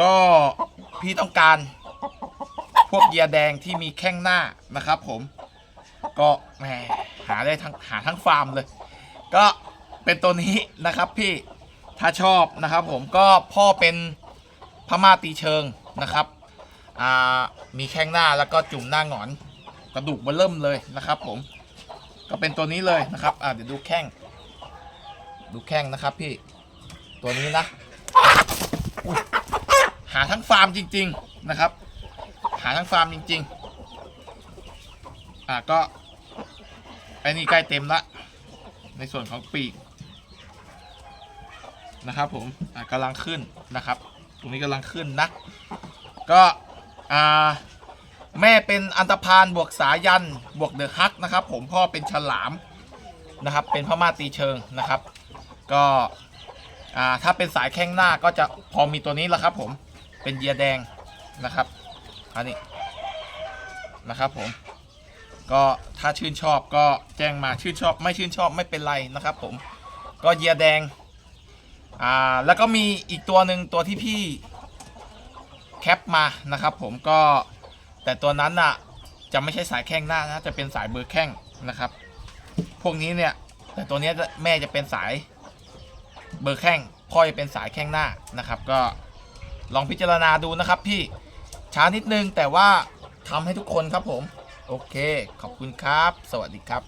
ก็พี่ต้องการพวกเหยียแดงที่มีแข้งหน้านะครับ ผม ก็แหมหาได้ทั้งหาทั้งฟาร์มเลย ก็เป็นตัวนี้นะครับ พี่ถ้าชอบนะครับ ผมก็พ่อเป็นพม่าตีเชิงนะครับอ่ามีแข้งหน้าแล้วก็จุ่มหน้าหงอน กระดูกเบอร์เริ่มเลยนะครับ ผม ก็เป็นตัวนี้เลยนะครับอ่าเดี๋ยวดูแข้ง ดูแข้งนะครับ พี่ตัวนี้นะ หาทั้งฟาร์มจริง ๆนะครับ หาทั้งฟาร์มจริง ๆ อ่าก็ไอ้นี่ใกล้เต็มละ ในส่วนของปีกนะครับผมอ่ากำลังขึ้นนะครับ ตรงนี้กำลังขึ้นนะ ก็อ่าแม่เป็นอันตพานบวกสายันบวกเดอะฮักนะครับ ผมพ่อเป็นฉลามนะครับ เป็นพม่าตีเชิงนะครับ ก็อ่าถ้าเป็นสายแข้งหน้าก็จะพอมีตัวนี้แหละครับผม เป็นเยียแดงนะครับอันนี้นะครับผมก็ถ้าชื่นชอบก็แจ้งมาชื่นชอบไม่ชื่นชอบไม่เป็นไรนะครับผมก็เยียแดงอ่าแล้วก็มีอีกตัวหนึ่งตัวที่พี่แคปมานะครับผมก็แต่ตัวนั้นน่ะจะไม่ใช่สายแข้งหน้านะจะเป็นสายเบอร์แข้งนะครับ พวกนี้เนี่ยแต่ตัวนี้แม่จะเป็นสายเบอร์แข้งพ่อจะเป็นสายแข้งหน้านะครับ ก็ ลองพิจารณาดูนะครับพี่ช้านิดนึงแต่ว่าทำให้ทุกคนครับผม โอเค ขอบคุณครับ สวัสดีครับ